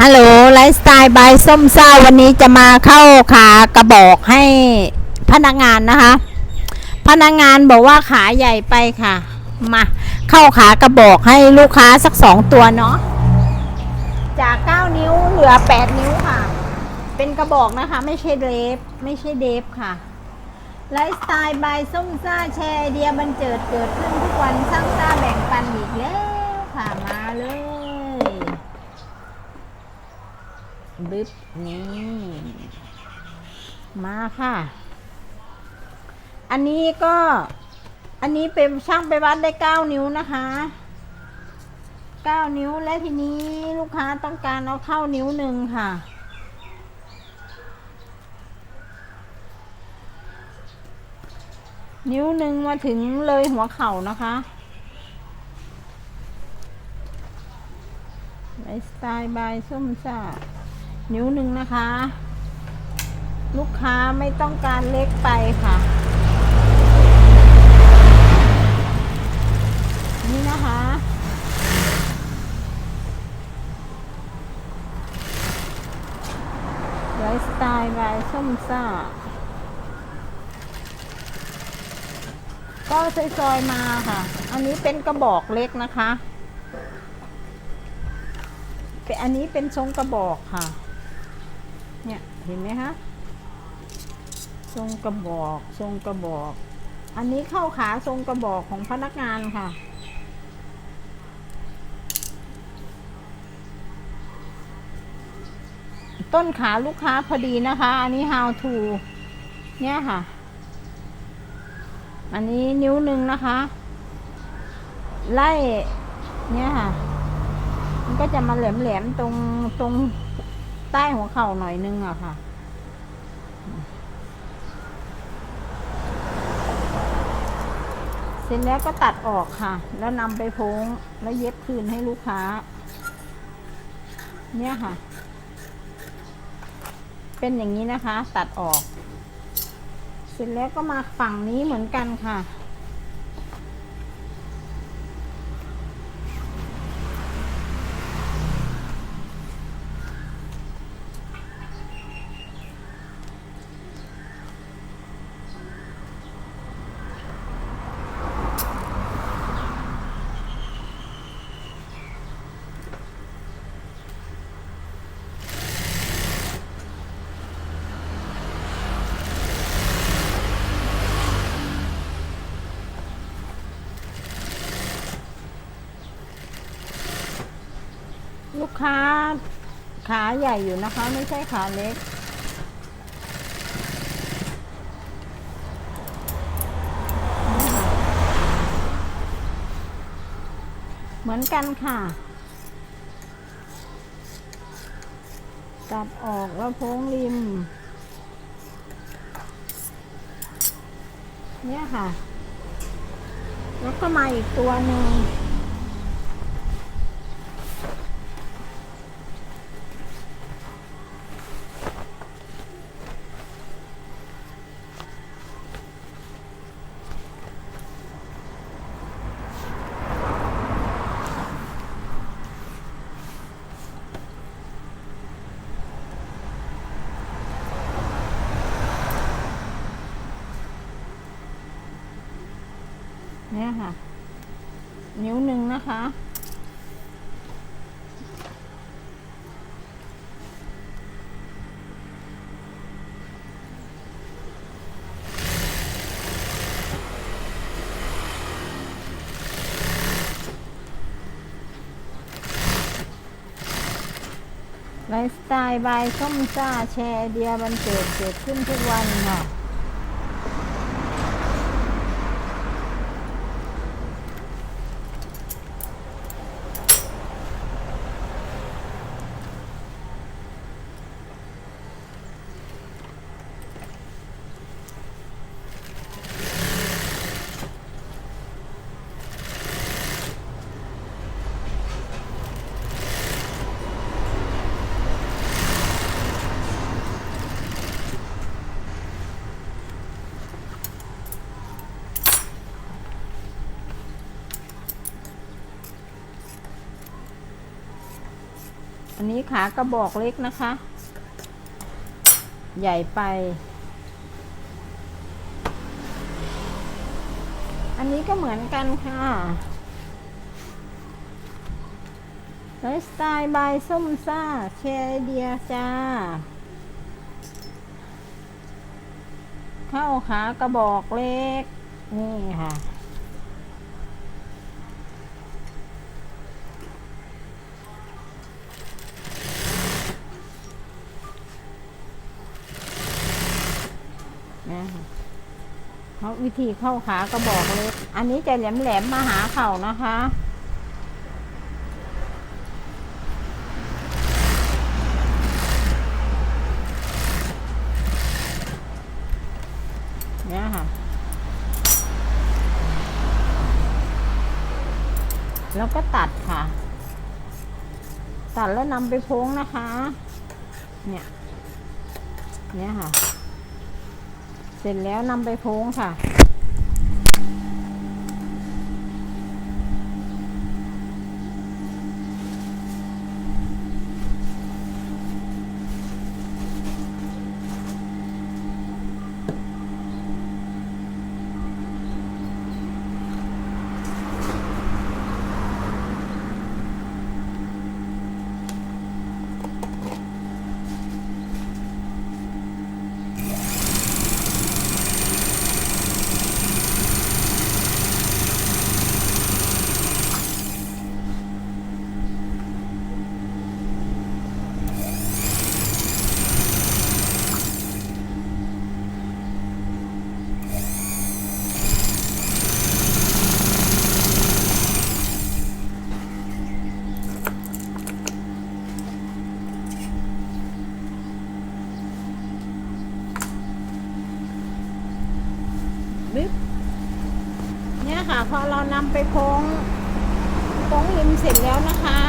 ฮัลโหลไลฟ์สไตล์บายส้มซ่าวันนี้จะมาเข้าขากระบอกให้พนักงานนะคะ พนักงานบอกว่าขาใหญ่ไปค่ะ มาเข้าขากระบอกให้ลูกค้าสักสองตัวเนาะจาก 9 นิ้วเหลือ 8 นิ้วค่ะ เป็นกระบอกนะคะ ไม่ใช่เดฟไม่ใช่เดฟค่ะไลฟ์สไตล์บายส้มซ่าแชร์ไอเดียบันเจิดเกิดขึ้นทุกวันสร้างซ่าแบ่งปันอีกแล้วค่ะมาเลย บึ๊บนี่มาค่ะ อันนี้ก็ อันนี้เป็นช่างไปวัดได้เก้านิ้วนะคะเก้านิ้วและทีนี้ลูกค้าต้องการเอาเข้านิ้วหนึ่งค่ะ นิ้วหนึ่งมาถึงเลยหัวเข่านะคะไลฟ์สไตล์บายส้มซ่า นิ้วหนึ่งนะคะ ลูกค้าไม่ต้องการเล็กไปค่ะ นี่นะคะ ไลฟ์สไตล์บายส้มซ่า ก็ซอยๆมาค่ะ อันนี้เป็นกระบอกเล็กนะคะเป็นอันนี้เป็นทรงกระบอกค่ะ เนี่ยเห็นไหมคะทรงกระบอก ทรงกระบอก อันนี้เข้าขาทรงกระบอกของพนักงานค่ะ ต้นขาลูกค้าพอดีนะคะ อันนี้ how to เนี่ยค่ะ อันนี้นิ้วหนึ่งนะคะ ไล่ เนี่ยค่ะ มันก็จะมาแหลมๆตรงตรง ต้หัวเข่าหน่อยนึงอะค่ะ เสร็จแล้วก็ตัดออกค่ะ แล้วนำไปโพ้งแล้วเย็บคืนให้ลูกค้า เนี่ยค่ะ เป็นอย่างนี้นะคะ ตัดออก เสร็จแล้วก็มาฝั่งนี้เหมือนกันค่ะ ค้าขาใหญ่อยู่นะคะ ไม่ใช่ขาเล็ก เหมือนกันค่ะตัดออกแล้วโพ้งริม เนี่ยค่ะ แล้วก็มาอีกตัวหนึ่ง เนี่ยค่ะ นิ้วหนึ่งนะคะ ไลฟ์สไตล์บายส้มซ่าแชร์เดียบันเกิดเกิดขึ้นทุกวันค่ะ อันนี้ขากระบอกเล็กนะคะ ใหญ่ไป อันนี้ก็เหมือนกันค่ะไลฟ์สไตล์บายส้มซ่าแชร์ไอเดียจ้า เข้าขากระบอกเล็ก นี่ค่ะ นะคะเขา วิธีเข้าขากระบอกเล็ก อันนี้จะแหลมๆมาหาเข่านะคะ เนี่ยค่ะ แล้วก็ตัดค่ะ ตัดแล้วนำไปโพ้งนะคะ เนี่ย เนี่ยค่ะ เสร็จแล้วนำไปโพ้งค่ะ บึ๊บเนี่ยค่ะ พอเรานำไปโค้งโค้งริมเสร็จแล้วนะคะ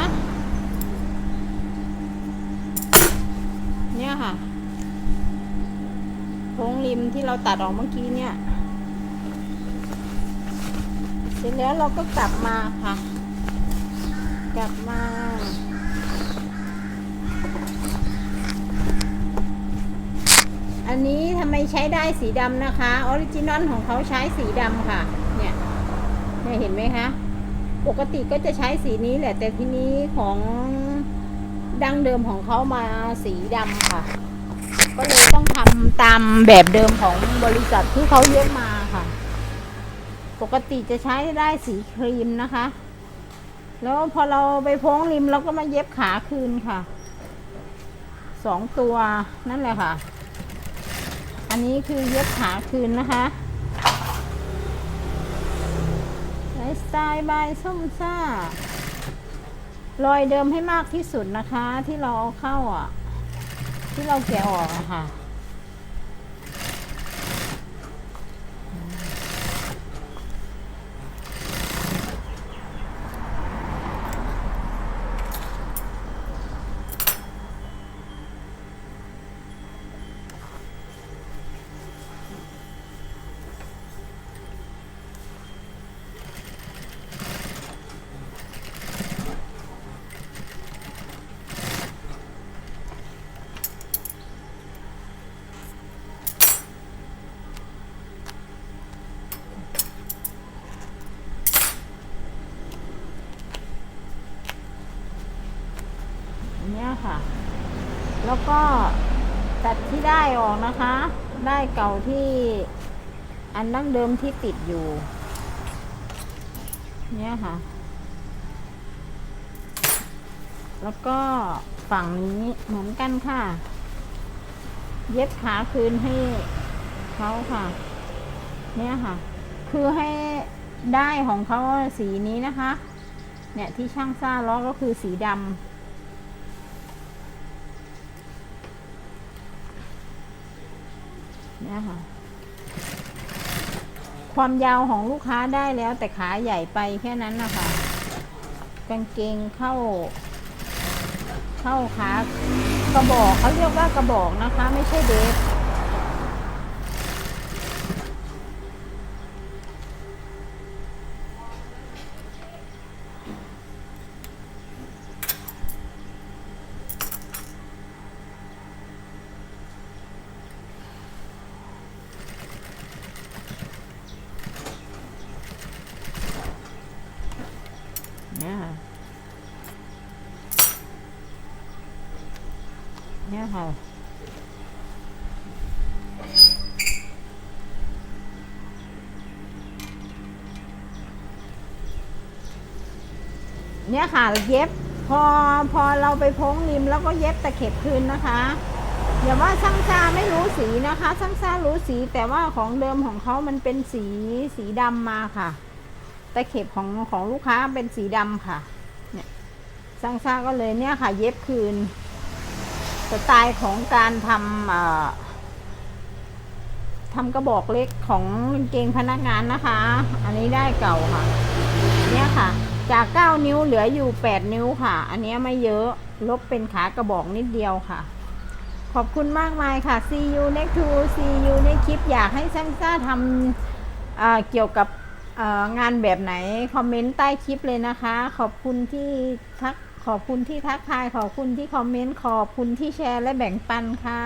เนี่ยค่ะโค้งริมที่เราตัดออกเมื่อกี้เนี่ย เสร็จแล้วเราก็กลับมาค่ะ กลับมา อันนี้ทำไมใช้ได้สีดำนะคะ ออริจินอลของเขาใช้สีดำค่ะ เนี่ยเนี่ยเห็นไหมคะ ปกติก็จะใช้สีนี้แหละ แต่ทีนี้ของดั้งเดิมของเขามาสีดำค่ะ ก็เลยต้องทำตามแบบเดิมของบริษัทที่เขาเย็บมาค่ะ ปกติจะใช้ได้สีครีมนะคะ แล้วพอเราไปโพ้งริมเราก็มาเย็บขาคืนค่ะ สองตัวนั่นแหละค่ะ นนี้คือเย็บขาคืนนะคะไลฟ์สไตล์บายส้มซ่ารอยเดิมให้มากที่สุดนะคะ ที่เราเอาเข้าอะ ที่เราแกะออกอะค่ะ ค่ะ แล้วก็ตัดที่ได้ออกนะคะ ได้เก่าที่อันดั้งเดิมที่ติดอยู่ เนี่ยค่ะ แล้วก็ฝั่งนี้เหมือนกันค่ะ เย็บขาคืนให้เขาค่ะ เนี่ยค่ะ คือให้ได้ของเขาสีนี้นะคะ เนี่ยที่ช่างซ่าล้อก็คือสีดำ เนี่ยค่ะ ความยาวของลูกค้าได้แล้วแต่ขาใหญ่ไปแค่นั้นนะคะกางเกงเข้า เข้าขากระบอกเขาเรียกว่ากระบอกนะคะ ไม่ใช่เดฟ เนี่ยค่ะ เนี่ยค่ะเนี่ยค่ะเย็บพอพอเราไปพ้งริมแล้วก็เย็บตะเข็บคืนนะคะอย่าว่าช่างซาไม่รู้สีนะคะช่างซารู้สีแต่ว่าของเดิมของเขามันเป็นสีสีดำมาค่ะตะเข็บของของลูกค้าเป็นสีดำค่ะเนี่ยช่างซาก็เลยเนี่ยค่ะ เย็บคืน สไตล์ของการทำทำกระบอกเล็กของกางเกงพนักงานนะคะ อันนี้ได้เก่าค่ะ เนี่ยค่ะ จาก 9 นิ้วเหลืออยู่ 8 นิ้วค่ะ อันนี้ไม่เยอะลบเป็นขากระบอกนิดเดียวค่ะ ขอบคุณมากมายค่ะ see you next to see you ในคลิปอยากให้ช่างซ่าทำเเกี่ยวกับงานแบบไหน คอมเมนต์ใต้คลิปเลยนะคะ ขอบคุณที่ทัก ขอบคุณที่ทักทาย ขอบคุณที่คอมเมนต์ ขอบคุณที่แชร์และแบ่งปันค่ะ